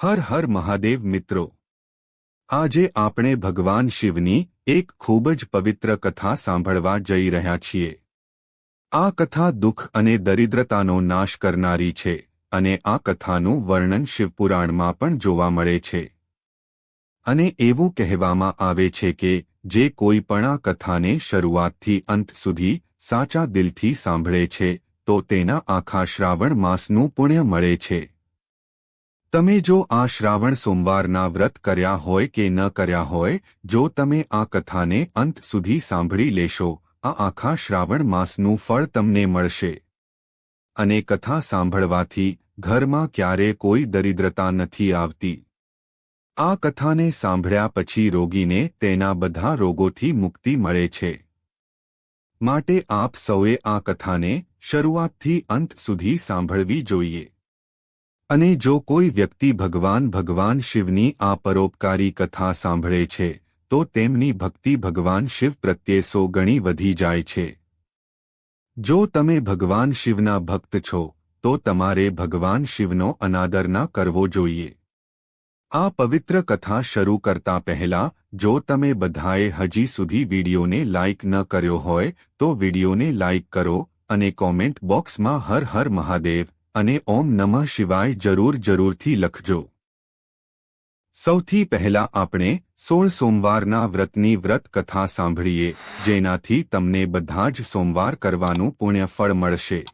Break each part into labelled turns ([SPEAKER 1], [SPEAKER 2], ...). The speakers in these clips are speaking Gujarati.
[SPEAKER 1] હર હર મહાદેવ મિત્રો. આજે આપણે ભગવાન શિવની એક ખૂબ જ પવિત્ર કથા સાંભળવા જઈ રહ્યા છીએ. આ કથા દુઃખ અને દરિદ્રતાનો નાશ કરનારી છે અને આ કથાનું વર્ણન શિવપુરાણમાં પણ જોવા મળે છે. અને એવું કહેવામાં આવે છે કે જે કોઈ પણ આ કથાને શરૂઆતથી અંત સુધી સાચા દિલથી સાંભળે છે, તો તેના આખા શ્રાવણ માસનું પુણ્ય મળે છે. તમે જો આ શ્રાવણ સોમવારના વ્રત કર્યા હોય કે ન કર્યા હોય, જો તમે આ કથાને અંત સુધી સાંભળી લેશો, આ આખા શ્રાવણ માસનું ફળ તમને મળશે. અને કથા સાંભળવાથી ઘરમાં ક્યારે કોઈ દરિદ્રતા નથી આવતી. આ કથાને સાંભળ્યા પછી રોગીને તેના બધા રોગોથી મુક્તિ મળે છે. માટે આપ સૌએ આ કથાને શરૂઆતથી અંત સુધી સાંભળવી જોઈએ. અને જો કોઈ વ્યક્તિ ભગવાન ભગવાન શિવની આ પરોપકારી કથા સાંભળે છે, તો તેમની ભક્તિ ભગવાન શિવ પ્રત્યે સો ગણી વધી જાય છે. જો તમે ભગવાન શિવના ભક્ત છો, તો તમારે ભગવાન શિવનો અનાદર ન કરવો જોઈએ. આ પવિત્ર કથા શરૂ કરતા પહેલા, જો તમે બધાએ હજી સુધી વિડીયોને લાઇક ન કર્યો હોય, તો વિડીયોને લાઇક કરો અને કોમેન્ટ બોક્સમાં હર હર મહાદેવ અને ઓમ નમઃ શિવાય જરૂર જરૂરથી લખજો. સૌથી પહેલા આપણે સોળ સોમવારના વ્રતની વ્રત કથા સાંભળીએ, જેનાથી તમને બધા જ સોમવાર કરવાનું પુણ્યફળ મળશે.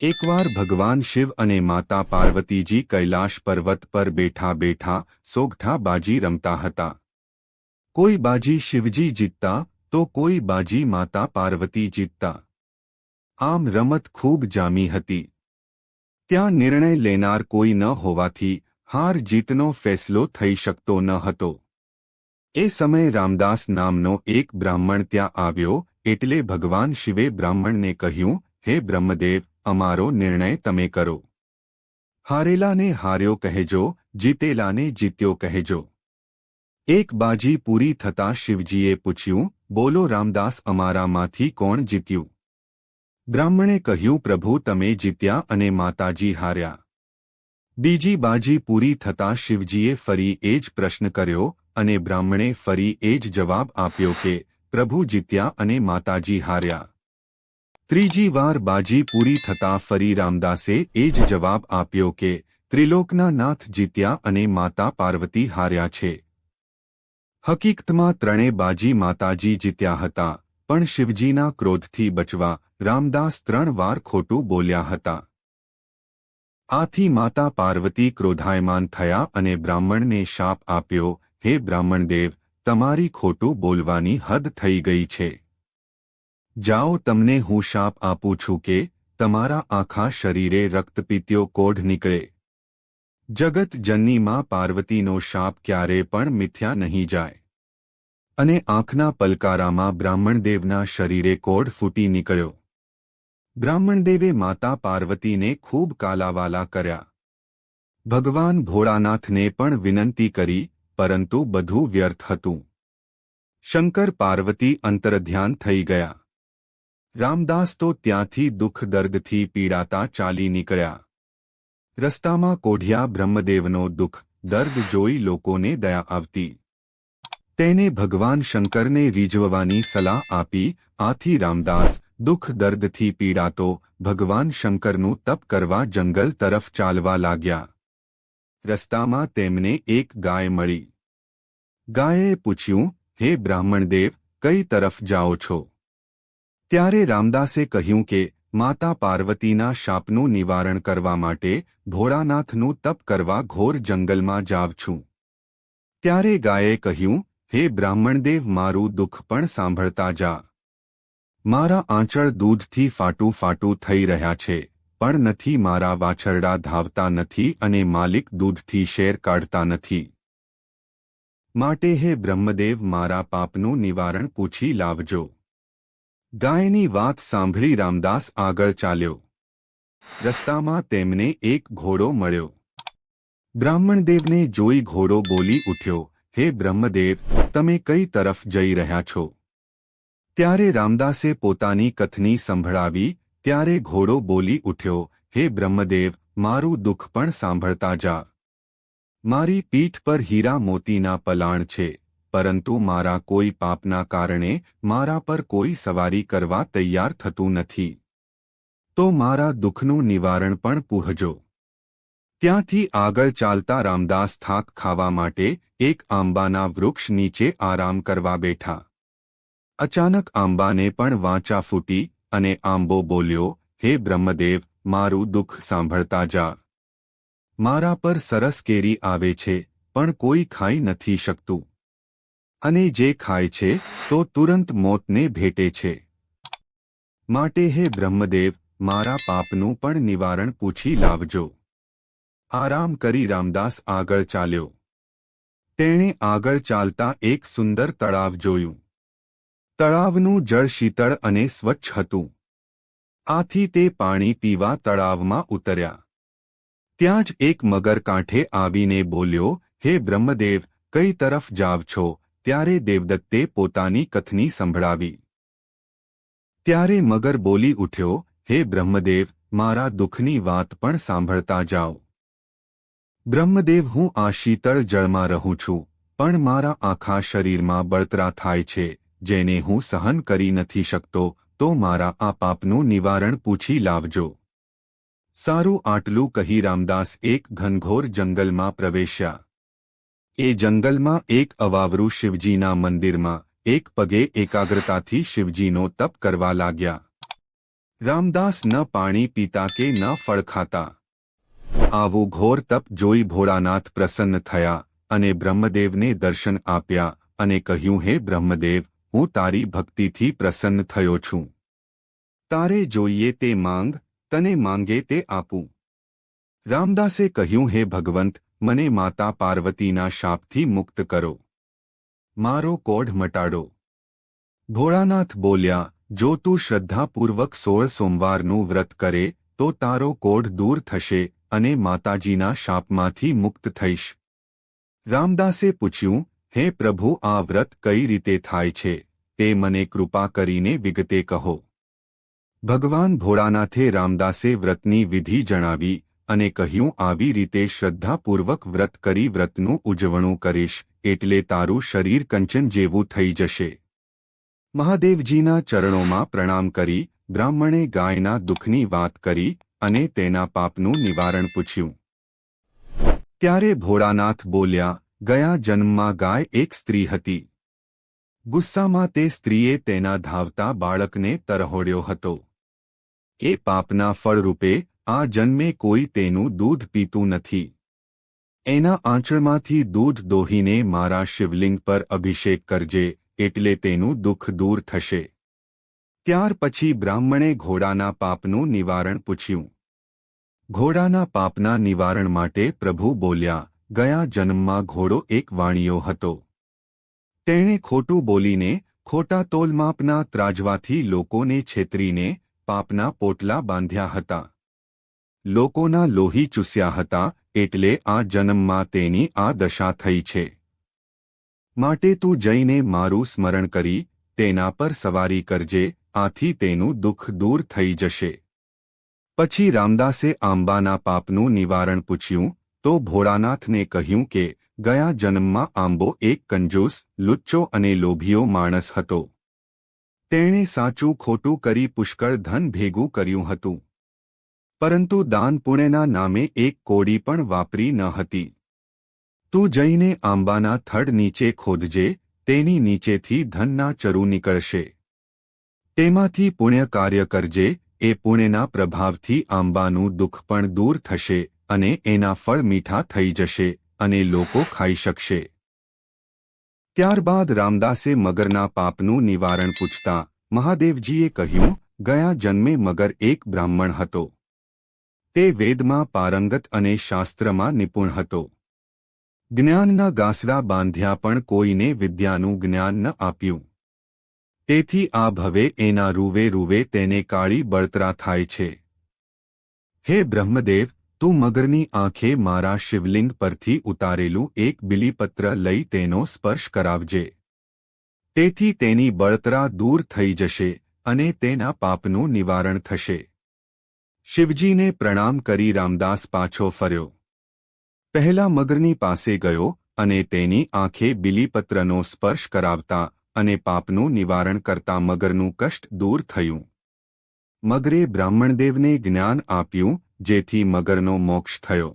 [SPEAKER 1] એકવાર ભગવાન શિવ અને માતા પાર્વતીજી કૈલાશ પર્વત પર બેઠા બેઠા સોગઠા બાજી રમતા હતા. કોઈ બાજી શિવજી જીતતા, તો કોઈ બાજી માતા પાર્વતી જીતતા. આમ રમત ખૂબ જામી હતી. ત્યાં નિર્ણય લેનાર કોઈ ન હોવાથી હાર જીતનો ફેસલો થઈ શકતો ન હતો. એ સમયે રામદાસ નામનો એક બ્રાહ્મણ ત્યાં આવ્યો એટલે ભગવાન શિવે બ્રાહ્મણને કહ્યું, હે બ્રહ્મદેવ, અમારો નિર્ણય તમે કરો. હારેલાને હાર્યો કહેજો, જીતેલાને જીત્યો કહેજો. એક બાજી પૂરી થતાં શિવજીએ પૂછ્યું, બોલો રામદાસ, અમારામાંથી કોણ જીત્યું? બ્રાહ્મણે કહ્યું, પ્રભુ, તમે જીત્યા અને માતાજી હાર્યા. બીજી બાજી પૂરી થતાં શિવજીએ ફરી એ જ પ્રશ્ન કર્યો અને બ્રાહ્મણે ફરી એ જ જવાબ આપ્યો કે, પ્રભુ જીત્યા અને માતાજી હાર્યા. ત્રીજી વાર બાજી પૂરી થતાં ફરી રામદાસે એ જ જવાબ આપ્યો કે, ત્રિલોકના નાથ જીત્યા અને માતા પાર્વતી હાર્યા છે. હકીકતમાં ત્રણે બાજી માતાજી જીત્યા હતા. પણ શિવજીના ક્રોધથી બચવા રામદાસ ત્રણ વાર ખોટું બોલ્યા હતા. આથી માતા પાર્વતી ક્રોધાયમાન થયા અને બ્રાહ્મણને શાપ આપ્યો, હે બ્રાહ્મણદેવ, તમારી ખોટું બોલવાની હદ થઈ ગઈ છે. જાઓ તમને હું શાપ આપું છું કે તમારા આખા શરીરે રક્તપીત્યો કોઢ નીકળે. જગત જન્નીમાં પાર્વતીનો શાપ ક્યારે પણ મિથ્યા નહીં જાય. અને આંખના પલકારામાં બ્રાહ્મણદેવના શરીરે કોઢ ફૂટી નીકળ્યો. બ્રાહ્મણદેવે માતા પાર્વતીને ખૂબ કાલાવાલા કર્યા. ભગવાન ભોળાનાથને પણ વિનંતી કરી, પરંતુ બધું વ્યર્થ હતું. શંકર પાર્વતી અંતરધ્યાન થઈ ગયા. રામદાસ તો ત્યાંથી દુઃખ દર્દથી પીડાતા ચાલી નીકળ્યા. રસ્તામાં કોઢિયા બ્રહ્મદેવનો દુઃખ દર્દ જોઈ લોકોને દયા આવતી. તેને ભગવાન શંકરને રીઝવવાની સલાહ આપી, આથી રામદાસ, દુઃખ દર્દથી પીડાતો, ભગવાન શંકરનું તપ કરવા જંગલ તરફ ચાલવા લાગ્યા. રસ્તામાં તેમને એક ગાય મળી. ગાયે પૂછ્યું, હે બ્રાહ્મણદેવ, કઈ તરફ જાઓ છો? ત્યારે રામદાસે કહ્યું કે, માતા પાર્વતીના શાપનું નિવારણ કરવા માટે ભોળાનાથનું તપ કરવા ઘોર જંગલમાં જાવ છું. ત્યારે ગાયે કહ્યું હે બ્રાહ્મણદેવ મારું દુઃખ પણ સાંભળતા જા. મારા આંચળ દૂધથી ફાટું ફાટું થઈ રહ્યા છે, પણ નથી, મારા વાછરડા ધાવતા નથી અને માલિક દૂધથી શેર કાઢતા નથી. માટે હે બ્રહ્મદેવ, મારા પાપનું નિવારણ પૂછી લાવજો. ગાયની વાત સાંભળી રામદાસ આગળ ચાલ્યો. રસ્તામાં તેમને એક ઘોડો મળ્યો. બ્રાહ્મણદેવને જોઈ ઘોડો બોલી ઉઠ્યો. હે બ્રહ્મદેવ, તમે કઈ તરફ જઈ રહ્યા છો? ત્યારે રામદાસે પોતાની કથની સંભળાવી, ત્યારે ઘોડો બોલી ઉઠ્યો, હે બ્રહ્મદેવ, મારું દુઃખ પણ સાંભળતા જા. મારી પીઠ પર હીરા મોતીના પલાણ છે, પરંતુ મારા કોઈ પાપના કારણે મારા પર કોઈ સવારી કરવા તૈયાર થતું નથી. તો મારા દુઃખનું નિવારણ પણ પૂહજો. ત્યાંથી આગળ ચાલતા રામદાસ થાક ખાવા માટે એક આંબાના વૃક્ષ નીચે આરામ કરવા બેઠા. અચાનક આંબાને પણ વાંચા ફૂટી અને આંબો બોલ્યો, હે બ્રહ્મદેવ, મારું દુઃખ સાંભળતા જા. મારા પર સરસ કેરી આવે છે, પણ કોઈ ખાઈ નથી શકતું. અને જે ખાય છે, તો તુરંત મોતને ભેટે છે. માટે હે બ્રહ્મદેવ, મારા પાપનું પણ નિવારણ પૂછી લાવજો. આરામ કરી રામદાસ આગળ ચાલ્યો. તેણે આગળ ચાલતા એક સુંદર તળાવ જોયું. તળાવનું જળ શીતળ અને સ્વચ્છ હતું. આથી તે પાણી પીવા તળાવમાં ઉતર્યા. ત્યાં જ એક મગર કાંઠે આવીને બોલ્યો, હે બ્રહ્મદેવ, કઈ તરફ જાવ છો? ત્યારે દેવદત્તે પોતાની કથની સંભળાવી. ત્યારે મગર બોલી ઉઠ્યો, હે બ્રહ્મદેવ, મારા દુઃખની વાત પણ સાંભળતા જાઓ. બ્રહ્મદેવ હું આ શીતળ જળમાં રહું છું, પણ મારા આખા શરીરમાં બળતરા થાય છે, જેને હું સહન કરી નથી શકતો, તો મારા આ પાપનું નિવારણ પૂછી લાવજો. સારું આટલું કહી રામદાસ એક ઘનઘોર જંગલમાં પ્રવેશ્યા. એ જંગલમાં એક અવાવરું શિવજીના મંદિરમાં, એક પગે એકાગ્રતાથી શિવજીનો તપ કરવા લાગ્યા. રામદાસ ન પાણી પીતા કે ન ફળ ખાતા. આવું ઘોર તપ જોઈ ભોળાનાથ પ્રસન્ન થયા અને બ્રહ્મદેવને દર્શન આપ્યા અને કહ્યું, હે બ્રહ્મદેવ, હું તારી ભક્તિથી પ્રસન્ન થયો છું. તારે જોઈએ તે માંગ, તને માંગે તે આપું. રામદાસે કહ્યું, હે ભગવંત, મને માતા પાર્વતીના શાપથી મુક્ત કરો. મારો કોઢ મટાડો. ભોળાનાથ બોલ્યા, જો તું શ્રદ્ધાપૂર્વક સોળ સોમવારનું વ્રત કરે, તો તારો કોઢ દૂર થશે અને માતાજીના શાપમાંથી મુક્ત થઈશ. રામદાસે પૂછ્યું, હે પ્રભુ, આ વ્રત કઈ રીતે થાય છે? તે મને કૃપા કરીને વિગતે કહો. ભગવાન ભોળાનાથે રામદાસે વ્રતની વિધિ જણાવી અને કહ્યું, આવી રીતે શ્રદ્ધાપૂર્વક વ્રત કરી વ્રતનું ઉજવણું કરીશ, એટલે તારું શરીર કંચન જેવું થઈ જશે. મહાદેવજીના ચરણોમાં પ્રણામ કરી, બ્રાહ્મણે ગાયના દુઃખની વાત કરી અને તેના પાપનું નિવારણ પૂછ્યું. ત્યારે ભોળાનાથ બોલ્યા, ગયા જન્મમાં ગાય એક સ્ત્રી હતી. ગુસ્સામાં તે સ્ત્રીએ તેના ધાવતા બાળકને તરહોડ્યો હતો. એ પાપના ફળરૂપે આ જન્મે કોઈ તેનું દૂધ પીતું નથી. એના આંચળમાંથી દૂધ દોહીને મારા શિવલિંગ પર અભિષેક કરજે, એટલે તેનું દુઃખ દૂર થશે. ત્યાર પછી બ્રાહ્મણે ઘોડાના પાપનું નિવારણ પૂછ્યું. ઘોડાના પાપના નિવારણ માટે પ્રભુ બોલ્યા, ગયા જન્મમાં ઘોડો એક વાણિયો હતો. તેણે ખોટું બોલીને ખોટા તોલમાપના ત્રાજવાથી લોકોને છેતરીને પાપના પોટલા બાંધ્યા હતા. લોકોના લોહી ચૂસ્યા હતા એટલે આ જન્મમાં તેની આ દશા થઈ છે. માટે તું જઈને મારું સ્મરણ કરી, તેના પર સવારી કરજે આથી તેનું દુઃખ દૂર થઈ જશે. પછી રામદાસે આંબાના પાપનું નિવારણ પૂછ્યું, તો ભોળાનાથને કહ્યું કે, ગયા જન્મમાં આંબો એક કંજૂસ, લુચ્ચો અને લોભીયો માણસ હતો. તેણે સાચું ખોટું કરી પુષ્કળ ધન ભેગું કર્યું હતું. પરંતુ દાન પુણ્યના નામે એક કોડી પણ વાપરી ન હતી. તું જઈને આંબાના થડ નીચે ખોદજે, તેની નીચેથી ધનના ચરુ નીકળશે. તેમાંથી પુણ્ય કાર્ય કરજે, એ પુણ્યના પ્રભાવથી આંબાનું દુઃખ પણ દૂર થશે અને એના ફળ મીઠા થઈ જશે અને લોકો ખાઈ શકશે. ત્યારબાદ રામદાસે મગરના પાપનું નિવારણ પૂછતા મહાદેવજીએ કહ્યું, ગયા જન્મે મગર એક બ્રાહ્મણ હતો. તે વેદમાં પારંગત અને શાસ્ત્રમાં નિપુણ હતો. જ્ઞાનના ગાસડા બાંધ્યા પણ કોઈને વિદ્યાનું જ્ઞાન ન આપ્યું. તેથી આ ભવે એના રૂવે રૂવે તેને કાળી બળતરા થાય છે. હે બ્રહ્મદેવ, તું મગરની આંખે મારા શિવલિંગ પરથી ઉતારેલું એક બિલીપત્ર લઈ તેનો સ્પર્શ કરાવજે. તેથી તેની બળતરા દૂર થઈ જશે અને તેના પાપનું નિવારણ થશે. શિવજીને પ્રણામ કરી રામદાસ પાછો ફર્યો. પહેલા મગરની પાસે ગયો અને તેની આંખે બિલીપત્રનો સ્પર્શ કરાવતા અને પાપનું નિવારણ કરતા મગરનું કષ્ટ દૂર થયું. મગરે બ્રાહ્મણદેવને જ્ઞાન આપ્યું, જેથી મગરનો મોક્ષ થયો.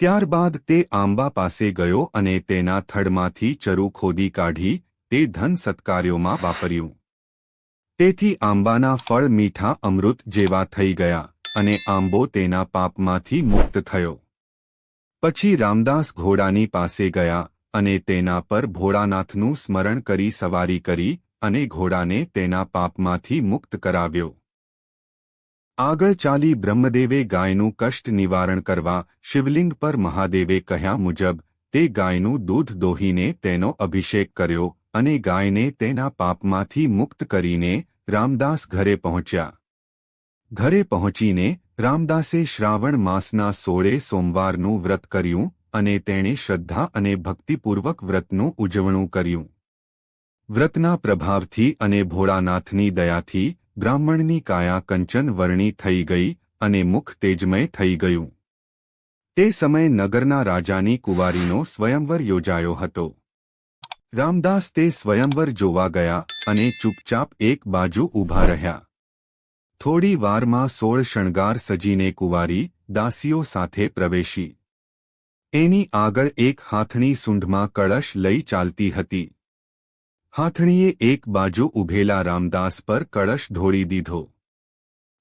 [SPEAKER 1] ત્યારબાદ તે આંબા પાસે ગયો અને તેના થડમાંથી ચરુ ખોદી કાઢી, તે ધન સત્કાર્યોમાં વાપર્યું. તેથી આંબાના ફળ મીઠા અમૃત જેવા થઈ ગયા અને આંબો તેના પાપમાંથી મુક્ત થયો. પછી રામદાસ ઘોડાની પાસે ગયા અને તેના પર ભોળાનાથનું સ્મરણ કરી સવારી કરી અને ઘોડાને તેના પાપમાંથી મુક્ત કરાવ્યો. આગળ ચાલી બ્રહ્મદેવે ગાયનું કષ્ટ નિવારણ કરવા શિવલિંગ પર મહાદેવે કહ્યા મુજબ, તે ગાયનું દૂધ દોહીને તેનો અભિષેક કર્યો અને ગાયને તેના પાપમાંથી મુક્ત કરીને રામદાસ ઘરે પહોંચ્યા. ઘરે પહોંચીને રામદાસે શ્રાવણ માસના સોળે સોમવારનું વ્રત કર્યું અને તેણે શ્રદ્ધા અને ભક્તિપૂર્વક વ્રતનું ઉજવણું કર્યું. વ્રતના પ્રભાવથી અને ભોળાનાથની દયાથી બ્રાહ્મણની કાયા કંચન વર્ણી થઈ ગઈ અને મુખ તેજમય થઈ ગયું. તે સમયે નગરના રાજાની કુંવારીનો સ્વયંવર યોજાયો હતો. રામદાસ તે સ્વયંવર જોવા ગયા અને ચૂપચાપ એક બાજુ ઊભા રહ્યા. થોડી વારમાં સોળ શણગાર સજીને કુંવારી દાસીઓ સાથે પ્રવેશી. એની આગળ એક હાથણી સૂંઢમાં કળશ લઈ ચાલતી હતી. હાથણીએ એક બાજુ ઊભેલા રામદાસ પર કળશ ઢોળી દીધો.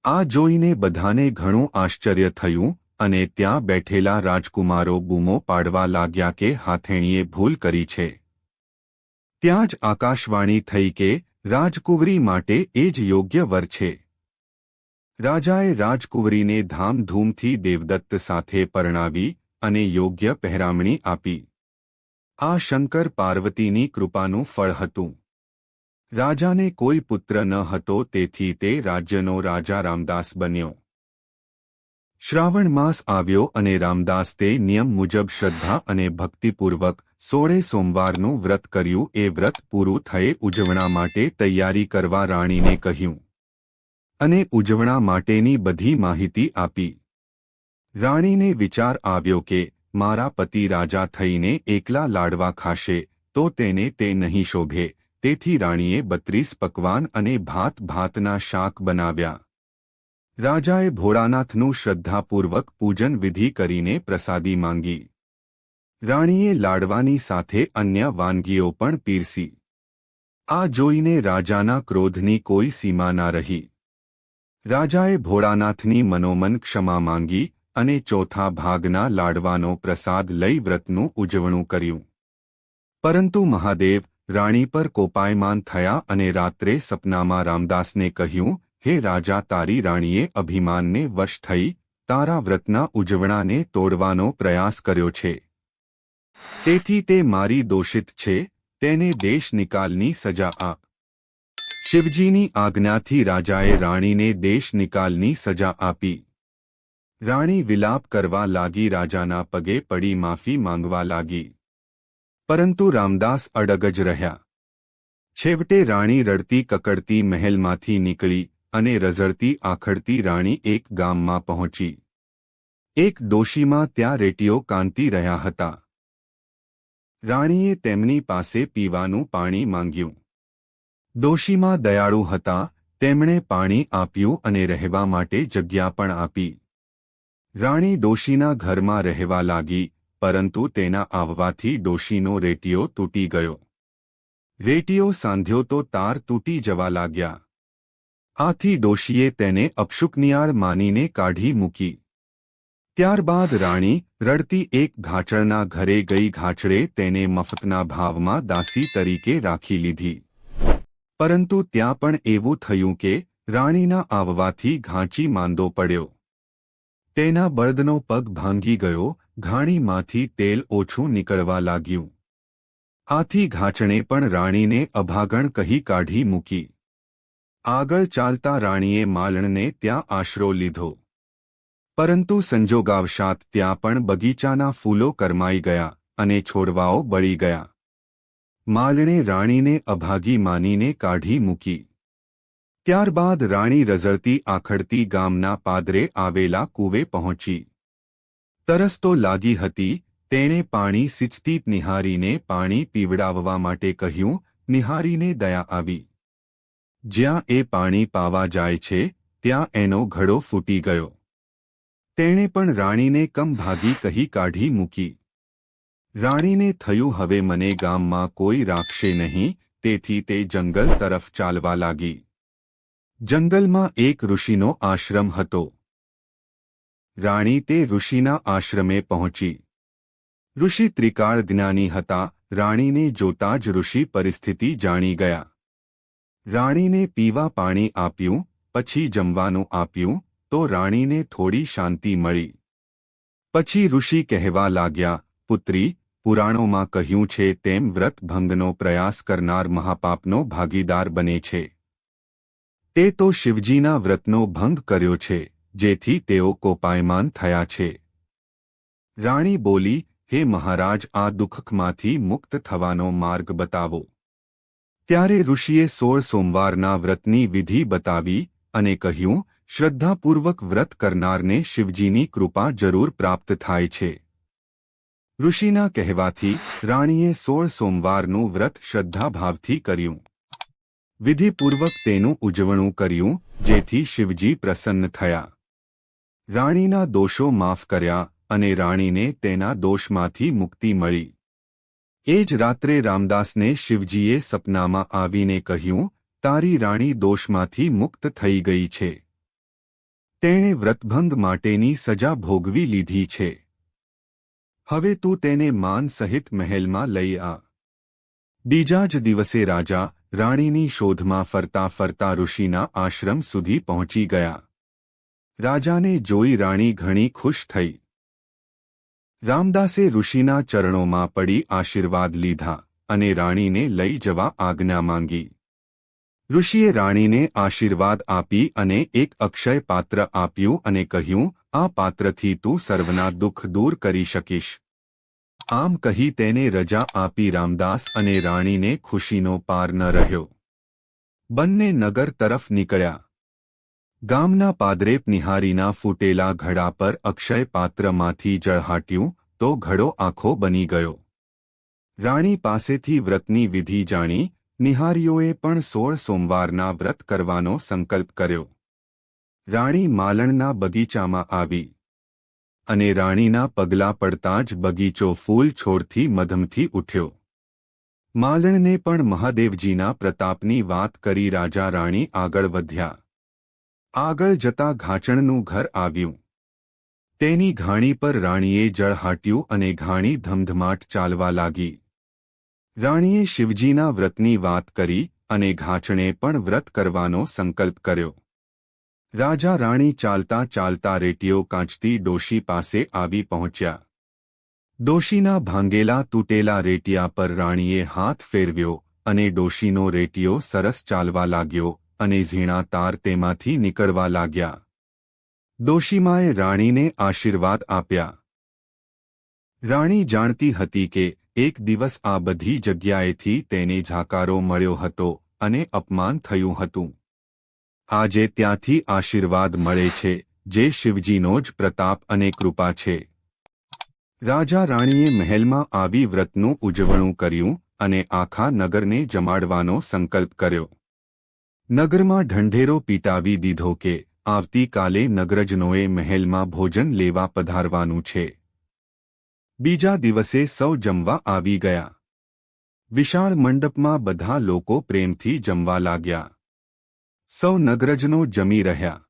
[SPEAKER 1] આ જોઈને બધાને ઘણું આશ્ચર્ય થયું અને ત્યાં બેઠેલા રાજકુમારો બૂમો પાડવા લાગ્યા કે હાથેણીએ ભૂલ કરી છે. ત્યાં જ આકાશવાણી થઈ કે રાજકુંવરી માટે એ જ યોગ્ય વર છે. રાજાએ રાજકુંવરીને ધામધૂમથી દેવદત્ત સાથે પરણાવી અને યોગ્ય પહેરામણી આપી. આ શંકર પાર્વતીની કૃપાનું ફળ હતું. રાજાને કોઈ પુત્ર ન હતો, તેથી તે રાજ્યનો રાજા રામદાસ બન્યો. શ્રાવણ માસ આવ્યો અને રામદાસ તે નિયમ મુજબ શ્રદ્ધા અને ભક્તિપૂર્વક સોળે સોમવારનું વ્રત કર્યું. એ વ્રત પૂરું થયે ઉજવણા માટે તૈયારી કરવા રાણીને કહ્યું. અને ઉજવણા માટેની બધી માહિતી આપી. રાણીને વિચાર આવ્યો કે, મારા પતિ રાજા થઈને એકલા લાડવા ખાશે, તો તેને તે નહીં શોભે. તેથી રાણીએ બત્રીસ પકવાન અને ભાત ભાતના શાક બનાવ્યા. રાજાએ ભોળાનાથનું શ્રદ્ધાપૂર્વક પૂજન વિધિ કરીને પ્રસાદી માંગી. રાણીએ લાડવાની સાથે અન્ય વાનગીઓ પણ પીરસી. આ જોઈને રાજાના ક્રોધની કોઈ સીમા ના રહી. રાજાએ ભોળાનાથની મનોમન ક્ષમા માંગી અને ચોથા ભાગના લાડવાનો પ્રસાદ લઈ વ્રતનું ઉજવણું કર્યું. પરંતુ મહાદેવ રાણી પર કોપાયમાન થયા અને રાત્રે સપનામાં રામદાસને કહ્યું, હે રાજા, તારી રાણીએ અભિમાનને વશ થઈ, તારા વ્રતના ઉજવણાને તોડવાનો પ્રયાસ કર્યો છે. તેથી તે મારી દોષિત છે, તેને દેશ નિકાલની સજા આપ શિવજીની આજ્ઞાથી રાજાએ રાણીને દેશ નિકાલની સજા આપી. રાણી વિલાપ કરવા લાગી, રાજાના પગે પડી માફી માંગવા લાગી. પરંતુ રામદાસ અડગ જ રહ્યા. છેવટે રાણી રડતી કકડતી મહેલમાંથી નીકળી અને રઝળતી આખડતી રાણી એક ગામમાં પહોંચી. એક ડોશીમાં ત્યાં રેટીઓ કાંતી રહ્યા હતા. રાણીએ તેમની પાસે પીવાનું પાણી માંગ્યું. ડોશીમાં દયાળુ હતા, તેમણે પાણી આપ્યું અને રહેવા માટે જગ્યા પણ આપી. રાણી ડોશીના ઘરમાં રહેવા લાગી, પરંતુ તેના આવવાથી ડોશીનો રેટિયો તૂટી ગયો. રેટિયો સાંધ્યો તો તાર તૂટી જવા લાગ્યા. આથી ડોશીએ તેને અપશુકનિયાળ માનીને કાઢી મૂકી. ત્યારબાદ રાણી રડતી એક ઘાચળના ઘરે ગઈ ઘાચળે તેને મફતના ભાવમાં દાસી તરીકે રાખી લીધી. પરંતુ ત્યાં પણ એવું થયું કે રાણીના આવવાથી ઘાંચી માંદો પડ્યો. તેના બળદનો પગ ભાંગી ગયો, ઘાણીમાંથી તેલ ઓછું નીકળવા લાગ્યું. આથી ઘાચણે પણ રાણીને અભાગણ કહી કાઢી મૂકી. આગળ ચાલતા રાણીએ માલણને ત્યાં આશરો લીધો. પરંતુ સંજોગાવશાત ત્યાં પણ બગીચાના ફૂલો કરમાઈ ગયા અને છોડવાઓ બળી ગયા. માલણે રાણીને અભાગી માનીને કાઢી મૂકી. ત્યારબાદ રાણી રઝળતી આખડતી ગામના પાદરે આવેલા કૂવે પહોંચી. તરસ તો લાગી હતી, તેણે પાણી સિંચતી નિહારીને પાણી પીવડાવવા માટે કહ્યું, નિહારીને દયા આવી. જ્યાં એ પાણી પાવા જાય છે, ત્યાં એનો ઘડો ફૂટી ગયો. તેણે પણ રાણીને કમ ભાગી કહી કાઢી મૂકી. રાણીને થયું હવે મને ગામમાં કોઈ રાખશે નહીં, તેથી તે જંગલ તરફ ચાલવા લાગી. જંગલમાં એક ઋષિનો આશ્રમ હતો. રાણી તે ઋષિના આશ્રમે પહોંચી. ઋષિ ત્રિકાળ જ્ઞાની હતા, રાણીને જોતા જ ઋષિ પરિસ્થિતિ જાણી ગયા. રાણીને પીવા પાણી આપ્યું, પછી જમવાનું આપ્યું, તો રાણીને થોડી શાંતિ મળી. પછી ઋષિ કહેવા લાગ્યા, પુત્રી, પુરાણોમાં કહ્યું છે તેમ વ્રત ભંગનો પ્રયાસ કરનાર મહાપાપનો ભાગીદાર બને છે. તે તો શિવજીના વ્રતનો ભંગ કર્યો છે, જેથી તેઓ કોપાયમાન થયા છે. રાણી બોલી, હે મહારાજ, આ દુઃખમાંથી મુક્ત થવાનો માર્ગ બતાવો. ત્યારે ઋષિએ સોળ સોમવારના વ્રતની વિધિ બતાવી અને કહ્યું, શ્રદ્ધાપૂર્વક વ્રત કરનારને શિવજીની કૃપા જરૂર પ્રાપ્ત થાય છે. ઋષિના કહેવાથી રાણીએ સોળ સોમવારનું વ્રત શ્રદ્ધાભાવથી કર્યું. વિધિપૂર્વક તેનું ઉજવણું કર્યું, જેથી શિવજી પ્રસન્ન થયા. રાણીના દોષો માફ કર્યા અને રાણીને તેના દોષમાંથી મુક્તિ મળી. એ જ રાત્રે રામદાસને શિવજીએ સપનામાં આવીને કહ્યું, તારી રાણી દોષમાંથી મુક્ત થઈ ગઈ છે. તેણે વ્રતભંગ માટેની સજા ભોગવી લીધી છે. હવે તું તેને માન સહિત મહેલમાં લઈ આ. બીજા જ દિવસે રાજા રાણીની શોધમાં ફરતા ફરતા ઋષિના આશ્રમ સુધી પહોંચી ગયા. રાજાને જોઈ રાણી ઘણી ખુશ થઈ. રામદાસે ઋષિના ચરણોમાં પડી આશીર્વાદ લીધા અને રાણીને લઈ જવા આજ્ઞા માંગી. ઋષિએ રાણીને આશીર્વાદ આપી અને એક અક્ષય પાત્ર આપ્યું અને કહ્યું, આ પાત્રથી તું સર્વના દુઃખ દૂર કરી શકીશ. આમ કહી તેને રજા આપી રામદાસ અને રાણીને ખુશીનો પાર ન રહ્યો. બંને નગર તરફ નીકળ્યા. ગામના પાદરેપ નિહારીના ફૂટેલા ઘડા પર અક્ષય પાત્રમાંથી જળહાટ્યું તો ઘડો આખો બની ગયો. રાણી પાસેથી વ્રતની વિધિ જાણી નિહારીઓએ પણ સોળ સોમવારના વ્રત કરવાનો સંકલ્પ કર્યો. રાણી માલણના બગીચામાં આવી. અને રાણીના પગલાં પડતા જ બગીચો ફૂલ છોડથી મધમથી ઉઠ્યો. માલણને પણ મહાદેવજીના પ્રતાપની વાત કરી રાજા રાણી આગળ વધ્યા. આગળ જતા ઘાચણનું ઘર આવ્યું. તેની ઘાણી પર રાણીએ જળ હાટ્યું અને ઘાણી ધમધમાટ ચાલવા લાગી. રાણીએ શિવજીના વ્રતની વાત કરી અને ઘાચણે પણ વ્રત કરવાનો સંકલ્પ કર્યો. રાજા રાણી ચાલતા ચાલતા રેટીઓ કાંચતી ડોશી પાસે આવી પહોંચ્યા. ડોશીના ભાંગેલા તૂટેલા રેટિયા પર રાણીએ હાથ ફેરવ્યો અને ડોશીનો રેટિયો સરસ ચાલવા લાગ્યો અને ઝીણા તાર તેમાંથી નીકળવા લાગ્યા. ડોશીમાએ રાણીને આશીર્વાદ આપ્યા. રાણી જાણતી હતી કે એક દિવસ આ બધી જગ્યાએથી તેને ઝાકારો મળ્યો હતો અને અપમાન થયું હતું. આજે ત્યાંથી આશીર્વાદ મળે છે, જે શિવજીનો જ પ્રતાપ અને કૃપા છે. રાજા રાણીએ મહેલમાં આવી વ્રતનું ઉજવણું કર્યું અને આખા નગરને જમાડવાનો સંકલ્પ કર્યો. નગરમાં ઢંઢેરો પીટાવી દીધો કે, આવતીકાલે નગરજનોએ મહેલમાં ભોજન લેવા પધારવાનું છે. બીજા દિવસે સૌ જમવા આવી ગયા. વિશાળ મંડપમાં બધા લોકો પ્રેમથી જમવા લાગ્યા. સૌ નગરજનો જમી રહ્યા.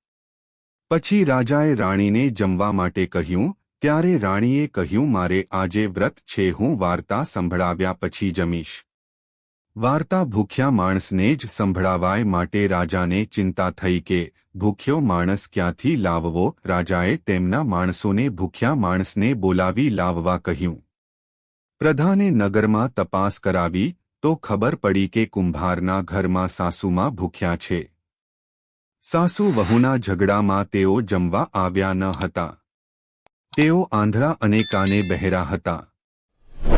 [SPEAKER 1] પછી રાજાએ રાણીને જમવા માટે કહ્યું, ત્યારે રાણીએ કહ્યું, મારે આજે વ્રત છે, હું વાર્તા સંભળાવ્યા પછી જમીશ. વાર્તા ભૂખ્યા માણસને જ સંભળાવાય માટે રાજાને ચિંતા થઈ કે ભૂખ્યો માણસ ક્યાંથી લાવવો? રાજાએ તેમના માણસોને ભૂખ્યા માણસને બોલાવી લાવવા કહ્યું. પ્રધાને નગરમાં તપાસ કરાવી, તો ખબર પડી કે કુંભારના ઘરમાં સાસુમાં ભૂખ્યા છે. સાસુ વહુના ઝઘડામાં તેઓ જમવા આવ્યા ન હતા. તેઓ આંધળા અને કાને બહેરા હતા.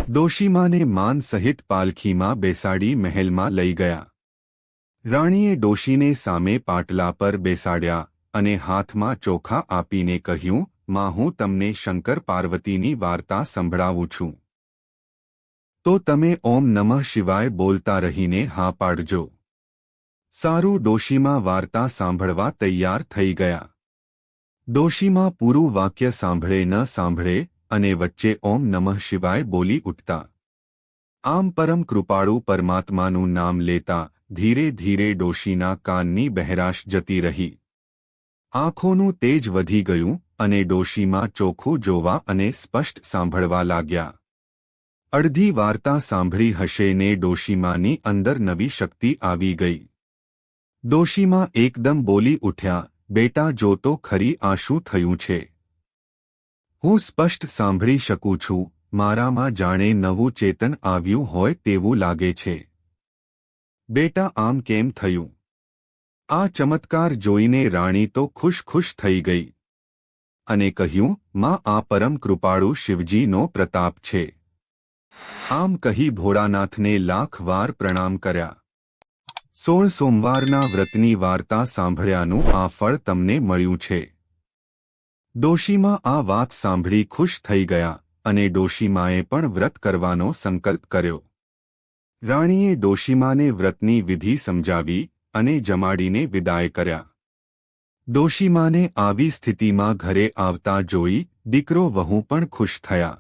[SPEAKER 1] ડોશીમાને માન સહિત પાલખીમાં બેસાડી મહેલમાં લઈ ગયા. રાણીએ ડોશીને સામે પાટલા પર બેસાડ્યા અને હાથમાં ચોખા આપીને કહ્યું, માં, હું તમને શંકર પાર્વતીની વાર્તા સંભળાવું છું. તો તમે ઓમ નમઃ શિવાય બોલતા રહીને હા પાડજો. સારું ડોશીમાં વાર્તા સાંભળવા તૈયાર થઈ ગયા. ડોશીમાં પૂરું વાક્ય સાંભળે ન સાંભળે અને વચ્ચે ઓમ નમઃ શિવાય બોલી ઉઠતા. આમ પરમ કૃપાળુ પરમાત્માનું નામ લેતા ધીરે ધીરે ડોશીના કાનની બહેરાશ જતી રહી. આંખોનું તેજ વધી ગયું અને ડોશીમાં ચોખ્ખું જોવા અને સ્પષ્ટ સાંભળવા લાગ્યા. અડધી વાર્તા સાંભળી હશે ને ડોશીમાની અંદર નવી શક્તિ આવી ગઈ. ડોશીમાં એકદમ બોલી ઉઠ્યા, બેટા, જો તો ખરી આ શું થયું છે? હું સ્પષ્ટ સાંભળી શકું છું, મારામાં જાણે નવું ચેતન આવ્યું હોય તેવું લાગે છે. બેટા, આમ કેમ થયું? આ ચમત્કાર જોઈને રાણી તો ખુશ ખુશ થઈ ગઈ. અને કહ્યું, માં, આ પરમ કૃપાળુ શિવજીનો પ્રતાપ છે. આમ કહી ભોળાનાથને લાખ વાર પ્રણામ કર્યા. સોળ સોમવારના વ્રતની વાર્તા સાંભળ્યાનું આ ફળ તમને મળ્યું છે. ડોશીમાં આ વાત સાંભળી ખુશ થઈ ગયા અને ડોશીમાએ પણ વ્રત કરવાનો સંકલ્પ કર્યો. રાણીએ ડોશીમાને વ્રતની વિધિ સમજાવી અને જમાડીને વિદાય કર્યા. ડોશીમાને આવી સ્થિતિમાં ઘરે આવતા જોઈ દીકરો વહુ પણ ખુશ થયા.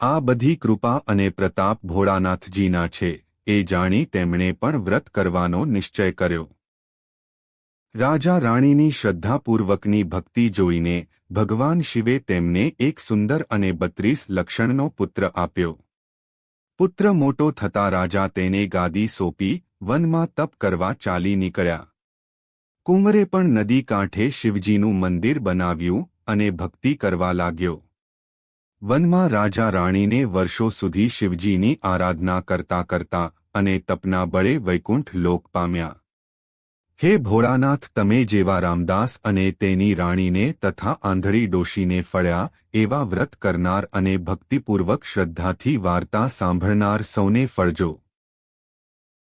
[SPEAKER 1] આ બધી કૃપા અને પ્રતાપ ભોળાનાથજીના છે. એ જાણી તેમણે પણ વ્રત કરવાનો નિશ્ચય કર્યો. રાજા રાણીની શ્રદ્ધાપૂર્વકની ભક્તિ જોઈને ભગવાન શિવે તેમને એક સુંદર અને બત્રીસ લક્ષણનો પુત્ર આપ્યો. પુત્ર મોટો થતા રાજા તેને ગાદી સોંપી વનમાં તપ કરવા ચાલી નીકળ્યા. કુંવરે પણ નદી કાંઠે શિવજીનું મંદિર બનાવ્યું અને ભક્તિ કરવા લાગ્યો. વનમાં રાજા રાણીને વર્ષો સુધી શિવજીની આરાધના કરતા કરતા અને તપના બળે વૈકુંઠ લોક પામ્યા. હે ભોળાનાથ, તમે જેવા રામદાસ અને તેની રાણીને તથા આંધળી ડોશીને ફળ્યા, એવા વ્રત કરનાર અને ભક્તિપૂર્વક શ્રદ્ધાથી વાર્તા સાંભળનાર સૌને ફળજો.